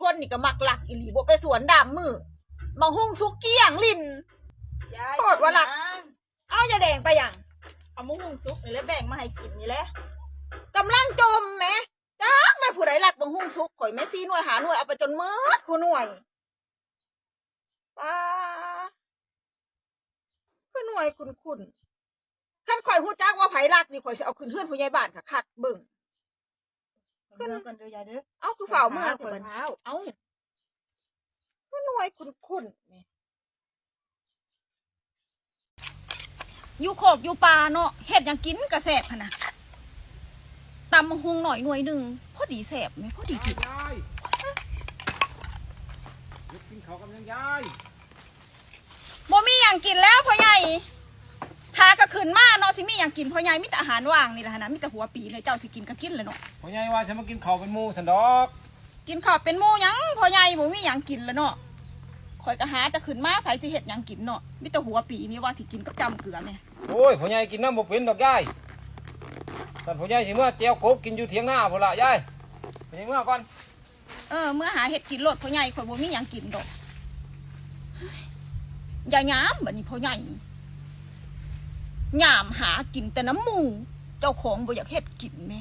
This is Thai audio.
คนนี่ก็มักหลักอีหลีบ่ไปสวนดามมือบางหุ่งสุกเกี้ยงลินยายโทษว่าหลัก เอาอย่าแดงไปอย่างเอามุ้งหุงซุปนี่แหละแบ่งมาให้กินนี่แหละกำลังจมแหมจักแม่ผู้ใดหลักบางหุ่งสุกข่อยแม่ซีหน่วยหาหน่วยเอาไปจนเมิดคู่หน่วยป้าคือหน่วยคุณคุณคันข่อยฮู้จักว่าไผรักนี่ข่อยสิเอาขึ้นเฮือนผู้ใหญ่บ้านค่ะคักเบิ่ง ขึ้นมาก่อนเด้อยายเด้อเอาคือฝ่ามือเปิเปิดดเท้าเอาคือหน่วยคุณคุณนี่อยู่โคกอยู่ป่าเนาะเฮ็ดหยังกินกระแสบขนาดตำบักหุงหน่อยหน่วยหนึ่งพอดีแสบไหมพอดีกินยายหยุดกินข้าวกับยังยายบ่มีอย่างกินแล้วพ่อใหญ่ทากระขืนมาเนาะสิ มีอย่างกินพ่อใหญ่มีแต่อาหารว่างนี่แหละนะมีแต่หัวปีเลยเจ้าสิกินก็กินเลยเนาะพ่อใหญ่ว่าฉันมากินข้าวเป็นหมูสันดอกกินข้าวเป็นหมู่หยังพ่อใหญ่บ่มีหยังกินแล้วเนาะข่อยก็หาแต่ขืนมาไผสิเฮ็ดหยังกินเนาะมีแต่หัวปีนี่ว่าสิกินกับจำเกลือแม่โอ้ยพ่อใหญ่กินน้ำบ่เป็นดอกยายตอนพ่อใหญ่สิเมื่อเจียวกบกินอยู่เถียงหน้าพุ่นละยายพ่อใหญ่เมื่อก่อนเออเมื่อหาเห็ดกินรถพ่อใหญ่ข่อยบ่มีหยังกินดอกเฮ้ยอย่าหยามบัดนี้พ่อใหญ่ห ยามหากินแต่น้ำมู เจ้าของบ่อยากเฮ็ดกินแม่